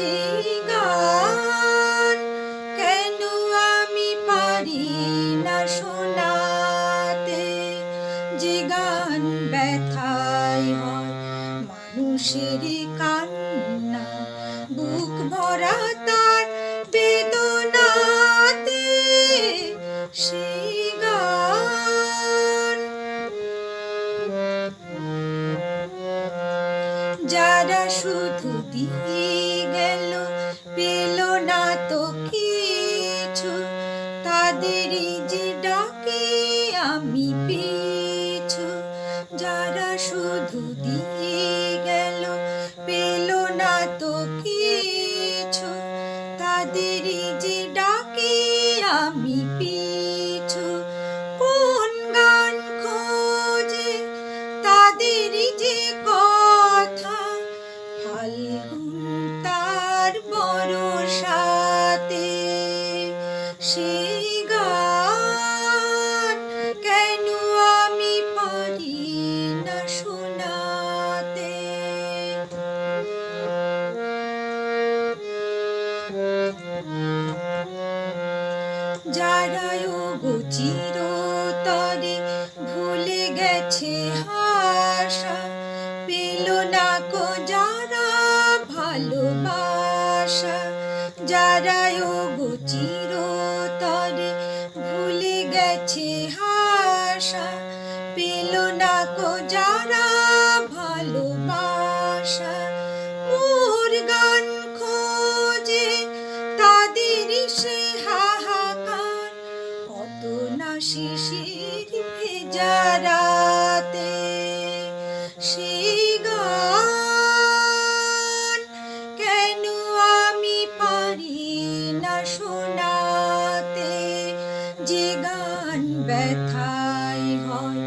সেই গান কেন আমি পারি না শোনাতে? যে গান ব্যথায় হয় কান্না, বুক ভরা তার বেদনাতে। সেই যারা শুধু দিয়ে তাদেরই যে ডাকে আমি পিছু, যারা শুধু দিয়ে গেল, পেল না তো কিছু। তাদেরই যে ডাকে আমি পিছু, কোন গান খোঁজে? তাদেরই যে যারাও চিরতরে ভুলে গেছে হাসা পেল না কো যারা ভালোবাসা। যারাও চিরতরে ভুলে গেছে হাসা পেল না কো যারা ভালোবাসা। শিশির ভেজা রাতে সেই গান কেন আমি পারি না শোনাতে? যে গান ব্যথায় হয়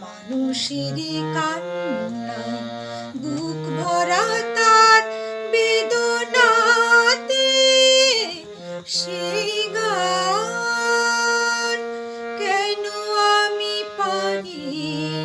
মানুষের কান্নায় বুক ভরা গান কেন আমি পারি না